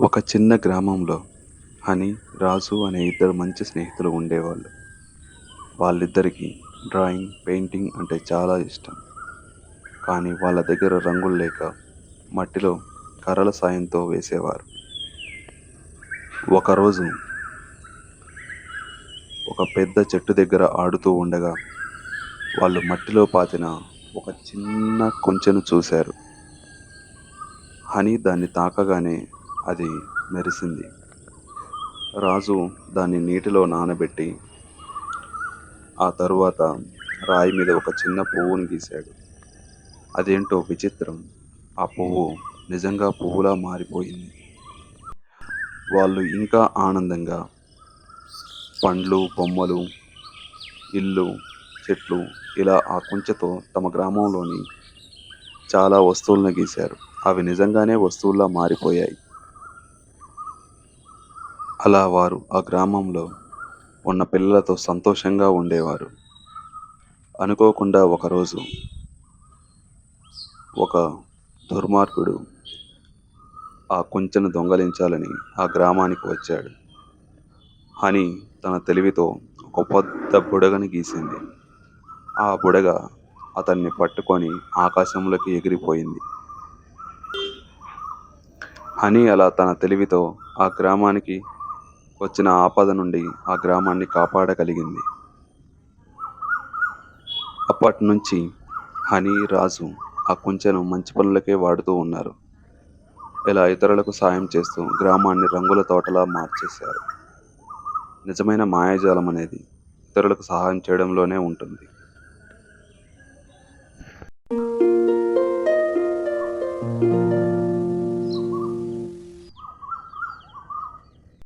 ఒక చిన్న గ్రామంలో హని రాజు అనే ఇద్దరు మంచి స్నేహితులు ఉండేవాళ్ళు. వాళ్ళిద్దరికీ డ్రాయింగ్ పెయింటింగ్ అంటే చాలా ఇష్టం. కానీ వాళ్ళ దగ్గర రంగులు లేక మట్టిలో కర్రల సాయంతో వేసేవారు. ఒకరోజు ఒక పెద్ద చెట్టు దగ్గర ఆడుతూ ఉండగా వాళ్ళు మట్టిలో పాతిన ఒక చిన్న కొంచెను చూశారు. హని దాన్ని తాకగానే అది మెరిసింది. రాజు దాన్ని నీటిలో నానబెట్టి ఆ తరువాత రాయి మీద ఒక చిన్న పువ్వును గీశాడు. అదేంటో విచిత్రం. ఆ పువ్వు నిజంగా పువ్వులా మారిపోయింది. వాళ్ళు ఇంకా ఆనందంగా పండ్లు బొమ్మలు ఇల్లు చెట్లు ఇలా ఆ కుంచెతో తమ గ్రామంలోని చాలా వస్తువులను గీశారు. అవి నిజంగానే వస్తువుల్లా మారిపోయాయి. అలా వారు ఆ గ్రామంలో ఉన్న పిల్లలతో సంతోషంగా ఉండేవారు. అనుకోకుండా ఒకరోజు ఒక దుర్మార్గుడు ఆ కుంచెను దొంగలించాలని ఆ గ్రామానికి వచ్చాడు. హని తన తెలివితో ఒక పెద్ద బుడగని గీసింది. ఆ బుడగ అతన్ని పట్టుకొని ఆకాశంలోకి ఎగిరిపోయింది. హని అలా తన తెలివితో ఆ గ్రామానికి వచ్చిన ఆపద నుండి ఆ గ్రామాన్ని కాపాడగలిగింది. అప్పటి నుంచి హనీ రాజు ఆ కుంచెను మంచి పనులకే వాడుతూ ఉన్నారు. ఇలా ఇతరులకు సాయం చేస్తూ గ్రామాన్ని రంగుల తోటలా మార్చేశారు. నిజమైన మాయాజాలం అనేది ఇతరులకు సహాయం చేయడంలోనే ఉంటుంది.